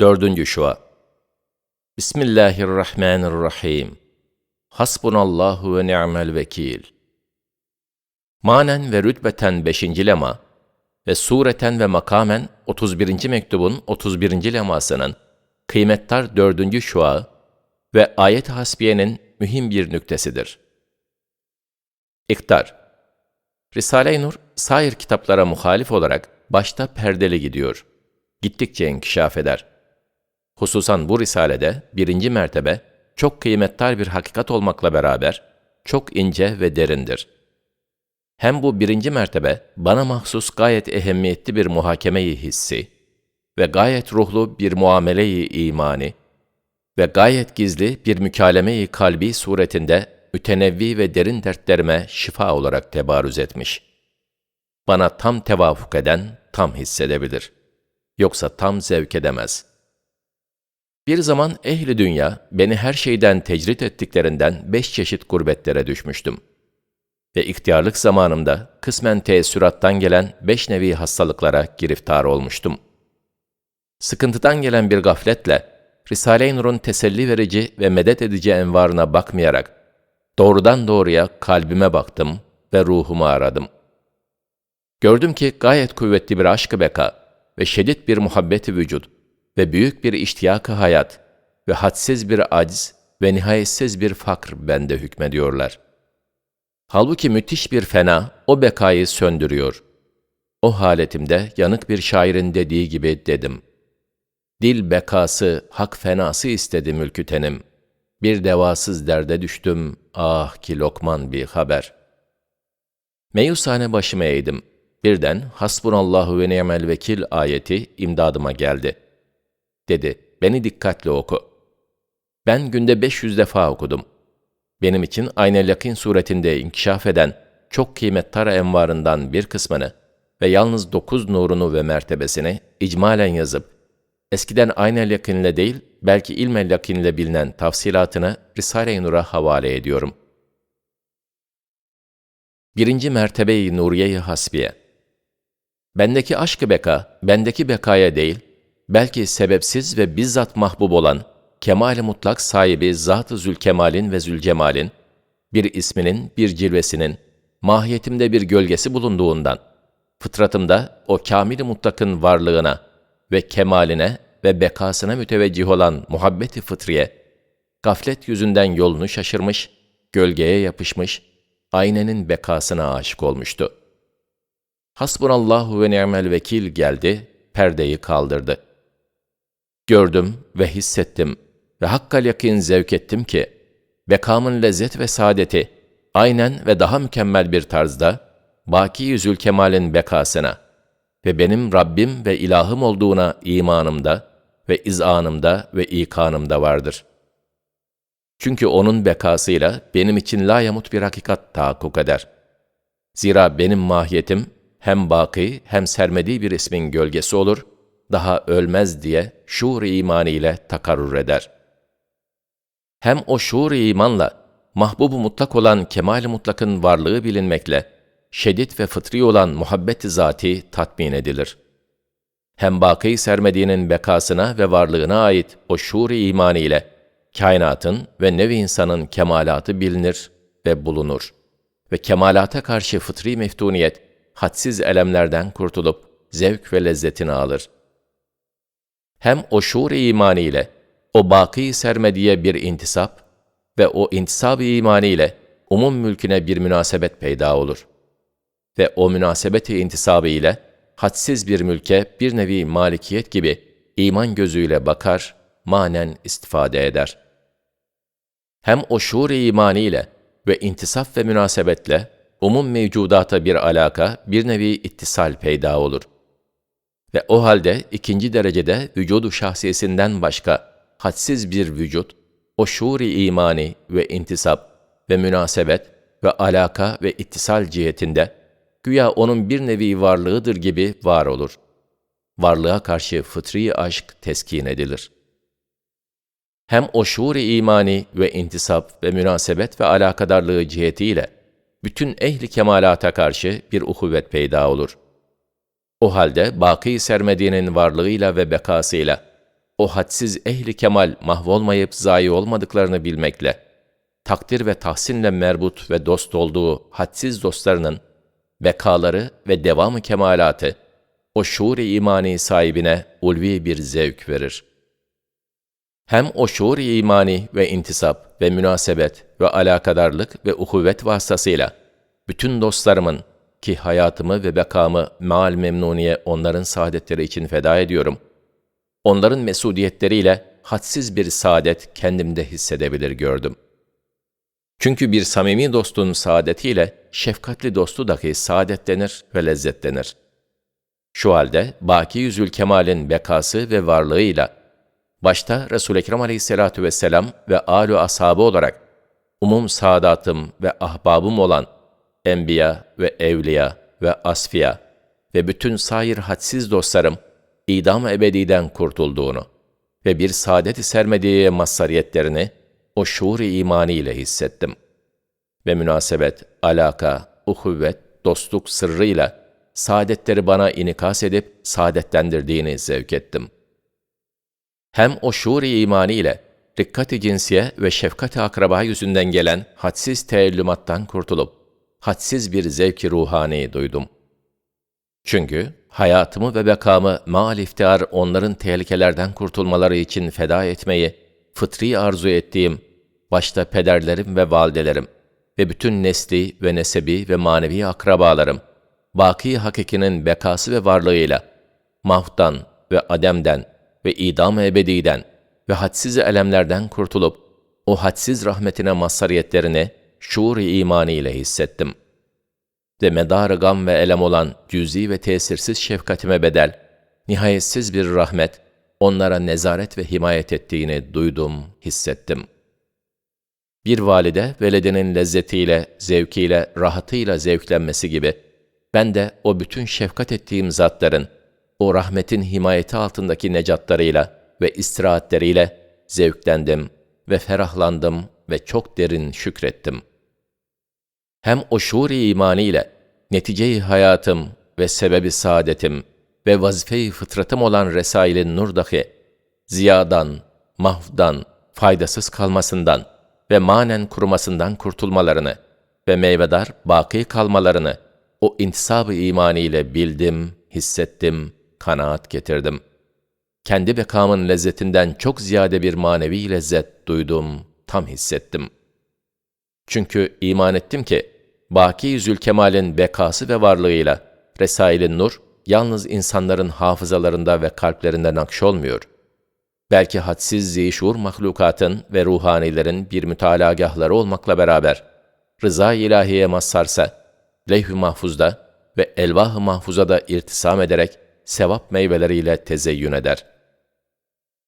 Dördüncü şua. Bismillahirrahmanirrahim. Hasbunallahu ve ni'mel vekil. Manen ve rütbeten 5. lema ve sureten ve makamen 31. mektubun 31. lemasının kıymettar 4. şua ve ayet-i hasbiyenin mühim bir nüktesidir. İktar Risale-i Nur, sair kitaplara muhalif olarak başta perdeli gidiyor. Gittikçe inkişaf eder. Hususan bu risalede birinci mertebe çok kıymettar bir hakikat olmakla beraber çok ince ve derindir. Hem bu birinci mertebe bana mahsus gayet ehemmiyetli bir muhakemeyi hissi ve gayet ruhlu bir muameleyi imani ve gayet gizli bir mükalemeyi kalbi suretinde mütenevvi ve derin dertlerime şifa olarak tebarüz etmiş. Bana tam tevafuk eden tam hissedebilir. Yoksa tam zevk edemez.'' Bir zaman ehli dünya beni her şeyden tecrit ettiklerinden beş çeşit gurbetlere düşmüştüm. Ve ihtiyarlık zamanımda kısmen teessürattan gelen beş nevi hastalıklara giriftar olmuştum. Sıkıntıdan gelen bir gafletle, Risale-i Nur'un teselli verici ve medet edici envarına bakmayarak, doğrudan doğruya kalbime baktım ve ruhumu aradım. Gördüm ki gayet kuvvetli bir aşk-ı beka ve şiddet bir muhabbeti vücut, ve büyük bir iştiyak hayat ve hadsiz bir aciz ve nihayetsiz bir fakr bende hükmediyorlar. Halbuki müthiş bir fena o bekayı söndürüyor. O haletimde yanık bir şairin dediği gibi dedim. Dil bekası, hak fenası istedi mülkütenim. Bir devasız derde düştüm, ah ki lokman bir haber. Meyusane başıma eğdim. Birden hasbunallahu ve ni'mel vekil ayeti imdadıma geldi.'' Dedi. Beni dikkatle oku. Ben günde 500 defa okudum. Benim için aynı lakin suretinde inkişaf eden çok kıymettar envarından bir kısmını ve yalnız dokuz nurunu ve mertebesini icmalen yazıp, eskiden aynı lakinle değil, belki ilmel lakinle bilinen tafsilatını Risale-i Nur'a havale ediyorum. Birinci mertebe-i Nuriye-i Hasbiye Bendeki aşk-ı beka, bendeki bekaya değil, belki sebepsiz ve bizzat mahbub olan, kemal mutlak sahibi Zat-ı Zülkemal'in ve Zülcemal'in, bir isminin, bir cilvesinin, mahiyetimde bir gölgesi bulunduğundan, fıtratımda o kamil mutlakın varlığına ve kemaline ve bekasına müteveccih olan muhabbeti fıtriye, gaflet yüzünden yolunu şaşırmış, gölgeye yapışmış, aynenin bekasına aşık olmuştu. Hasbunallahu ve ni'mel vekil geldi, perdeyi kaldırdı. Gördüm ve hissettim ve hakkal yakin zevk ettim ki, bekamın lezzet ve saadeti aynen ve daha mükemmel bir tarzda, baki yüzül kemalin bekasına ve benim Rabbim ve ilahım olduğuna imanımda ve izanımda ve ikanımda vardır. Çünkü onun bekasıyla benim için la yamut bir hakikat tahakkuk eder. Zira benim mahiyetim hem baki hem sermedi bir ismin gölgesi olur daha ölmez diye şuur imanı ile takarrur eder. Hem o şuur imanla mahbubu mutlak olan kemal mutlakın varlığı bilinmekle şedid ve fıtri olan muhabbet-i zati tatmin edilir. Hem baki sermediğinin bekasına ve varlığına ait o şuur imanı ile kainatın ve nevi insanın kemalatı bilinir ve bulunur. Ve kemalata karşı fıtri meftuniyet, hadsiz elemlerden kurtulup zevk ve lezzetini alır.'' Hem o şuur imanı ile o baki sermediye bir intisap ve o intisab-ı imanı ile umum mülküne bir münasebet peyda olur. Ve o münasebeti intisabı ile hadsiz bir mülke bir nevi malikiyet gibi iman gözüyle bakar, manen istifade eder. Hem o şuur imanı ile ve intisaf ve münasebetle umum mevcudata bir alaka, bir nevi ittisal peyda olur.'' Ve o halde ikinci derecede vücudu şahsiyesinden başka hadsiz bir vücut, o şuur-i imani ve intisap ve münasebet ve alaka ve ittisal cihetinde güya onun bir nevi varlığıdır gibi var olur. Varlığa karşı fıtri aşk teskin edilir. Hem o şuur-i imani ve intisap ve münasebet ve alakadarlığı cihetiyle bütün ehli kemalata karşı bir uhuvvet peyda olur.'' O halde baki sermediğinin varlığıyla ve bekasıyla o hadsiz ehli kemal mahvolmayıp zayi olmadıklarını bilmekle, takdir ve tahsinle merbut ve dost olduğu hadsiz dostlarının bekaları ve devamı kemalatı, o şuur-i imani sahibine ulvi bir zevk verir. Hem o şuur-i imani ve intisap ve münasebet ve alakadarlık ve uhuvvet vasıtasıyla bütün dostlarımın ki hayatımı ve bekamı maal memnuniye onların saadetleri için feda ediyorum. Onların mesudiyetleriyle hadsiz bir saadet kendimde hissedebilir gördüm. Çünkü bir samimi dostun saadetiyle şefkatli dostu dahi saadetlenir ve lezzetlenir. Şu halde Baki Yüzül Kemal'in bekası ve varlığıyla başta Resul-i Ekrem aleyhissalatu vesselam ve âlu ashabı olarak umum saadatım ve ahbabım olan enbiya ve evliya ve asfiya ve bütün sair hadsiz dostlarım idam ebediden kurtulduğunu ve bir saadet-i sermediye mazhariyetlerini o şuur-i imani ile hissettim. Ve münasebet, alaka, uhuvvet, dostluk sırrıyla saadetleri bana inikas edip saadetlendirdiğini zevk ettim. Hem o şuur-i imani ile dikkat-i cinsiye ve şefkat-i akraba yüzünden gelen hadsiz teellümattan kurtulup, hadsiz bir zevki ruhani duydum. Çünkü hayatımı ve bekamı mal iftihar onların tehlikelerden kurtulmaları için feda etmeyi fıtri arzu ettiğim, başta pederlerim ve validelerim ve bütün nesli ve nesebi ve manevi akrabalarım, baki hakikinin bekası ve varlığıyla, mahvdan ve ademden ve idam ebediden ve hadsiz elemlerden kurtulup, o hadsiz rahmetine mazhariyetlerini şuur-i imani ile hissettim. Ve medar gam ve elem olan cüzi ve tesirsiz şefkatime bedel, nihayetsiz bir rahmet, onlara nezaret ve himayet ettiğini duydum, hissettim. Bir valide veledinin lezzetiyle, zevkiyle, rahatıyla zevklenmesi gibi, ben de o bütün şefkat ettiğim zatların, o rahmetin himayeti altındaki necatlarıyla ve istirahatleriyle zevklendim ve ferahlandım ve çok derin şükrettim. Hem o şuur-i ile netice-i hayatım ve sebebi saadetim ve vazife-i fıtratım olan Resail-i Nur dahi, ziyadan, mahvdan, faydasız kalmasından ve manen kurumasından kurtulmalarını ve meyvedar baki kalmalarını o intisab-ı imaniyle bildim, hissettim, kanaat getirdim. Kendi bekamın lezzetinden çok ziyade bir manevi lezzet duydum, tam hissettim. Çünkü iman ettim ki, Baki Zülkemal'in bekası ve varlığıyla Resail-i Nur, yalnız insanların hafızalarında ve kalplerinde nakşolmuyor. Belki hadsiz zişur mahlukatın ve ruhanilerin bir mütalagahları olmakla beraber, rıza ilahiye mazharsa, levh-i mahfuzda ve elvah-ı mahfuzada irtisam ederek sevap meyveleriyle tezeyyün eder.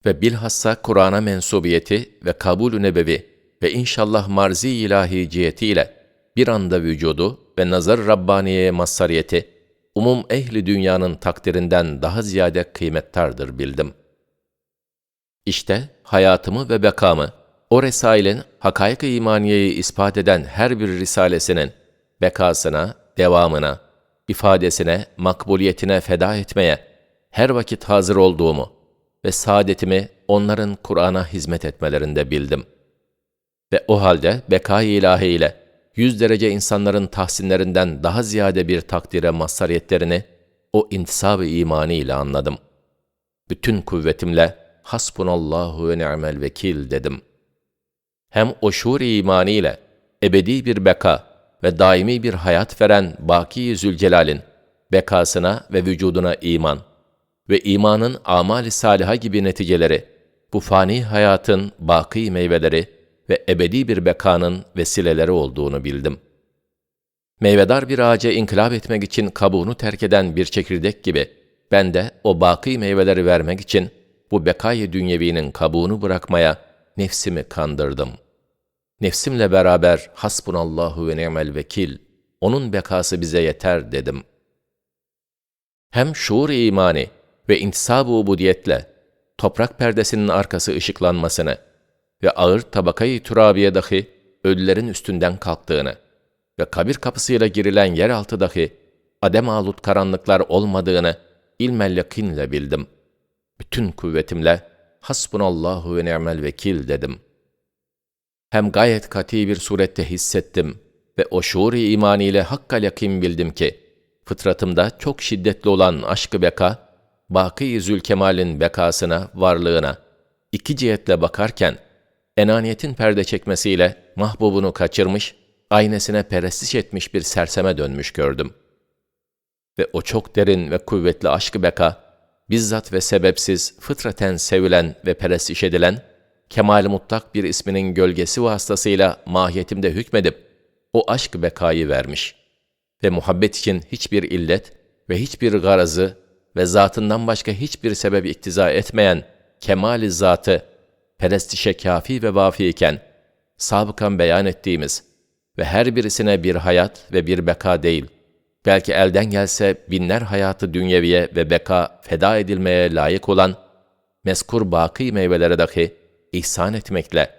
Ve bilhassa Kur'an'a mensubiyeti ve kabul-ü nebevi ve inşallah marzi ilahi cihetiyle bir anda vücudu ve nazar Rabbaniye'ye mazhariyeti, umum ehli dünyanın takdirinden daha ziyade kıymettardır bildim. İşte hayatımı ve bekamı, o Resail'in hakaik-i imaniyeyi ispat eden her bir risalesinin bekasına, devamına, ifadesine, makbuliyetine feda etmeye her vakit hazır olduğumu ve saadetimi onların Kur'an'a hizmet etmelerinde bildim. Ve o halde bekâ-i ilahi ile yüz derece insanların tahsinlerinden daha ziyade bir takdire mazhariyetlerini o intisab-ı imani ile anladım. Bütün kuvvetimle hasbunallahu ve ni'mel vekil dedim. Hem o şuur-i imani ile ebedi bir beka ve daimi bir hayat veren Baki Zülcelal'in bekasına ve vücuduna iman ve imanın amal-i saliha gibi neticeleri, bu fani hayatın baki meyveleri ve ebedi bir bekanın vesileleri olduğunu bildim. Meyvedar bir ağaca inkılap etmek için kabuğunu terk eden bir çekirdek gibi, ben de o baki meyveleri vermek için bu bekayı dünyevinin kabuğunu bırakmaya nefsimi kandırdım. Nefsimle beraber hasbunallahu ve ni'mel vekil, onun bekası bize yeter dedim. Hem şuur imani ve intisab-ı ubudiyetle toprak perdesinin arkası ışıklanmasını, ve ağır tabakayı turabiye dahi ölülerin üstünden kalktığını ve kabir kapısıyla girilen yeraltı dahi adem alut karanlıklar olmadığını ilmel yakinle bildim. Bütün kuvvetimle hasbunallahu ve ni'mel vekil dedim. Hem gayet kati bir surette hissettim ve o şuur-i imaniyle hakkal yakin bildim ki, fıtratımda çok şiddetli olan aşkı beka, Baki Zülkemal'in bekasına, varlığına, iki cihetle bakarken, enaniyetin perde çekmesiyle mahbubunu kaçırmış, aynesine perestiş etmiş bir serseme dönmüş gördüm. Ve o çok derin ve kuvvetli aşkı beka, bizzat ve sebepsiz, fıtraten sevilen ve perestiş edilen, kemal mutlak bir isminin gölgesi vasıtasıyla mahiyetimde hükmedip, o aşk bekayı vermiş. Ve muhabbet için hiçbir illet ve hiçbir garazı ve zatından başka hiçbir sebep iktiza etmeyen kemali zatı, perestişe kafi ve vafi iken, sabıkan beyan ettiğimiz ve her birisine bir hayat ve bir beka değil, belki elden gelse binler hayatı dünyeviye ve beka feda edilmeye layık olan, meskur baki meyvelere dahi ihsan etmekle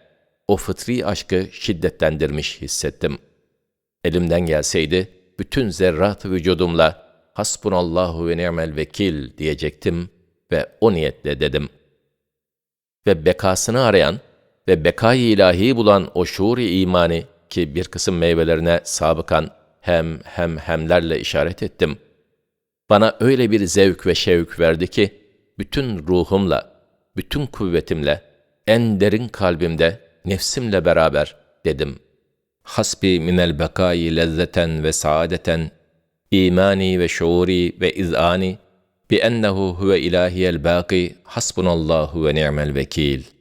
o fıtri aşkı şiddetlendirmiş hissettim. Elimden gelseydi, bütün zerrat vücudumla hasbunallahu ve ni'mel vekil diyecektim ve o niyetle dedim. Ve bekasını arayan ve bekayı ilahi bulan o şuur-i imani ki bir kısım meyvelerine sabıkan hem hem hemlerle işaret ettim. Bana öyle bir zevk ve şevk verdi ki, bütün ruhumla, bütün kuvvetimle, en derin kalbimde, nefsimle beraber dedim. Hasbi minel bekai lezzeten ve saadeten, imani ve şuuri ve izani, bi ennehu huve ilahiyel baki, hasbunallahu ve ni'mel vekil.''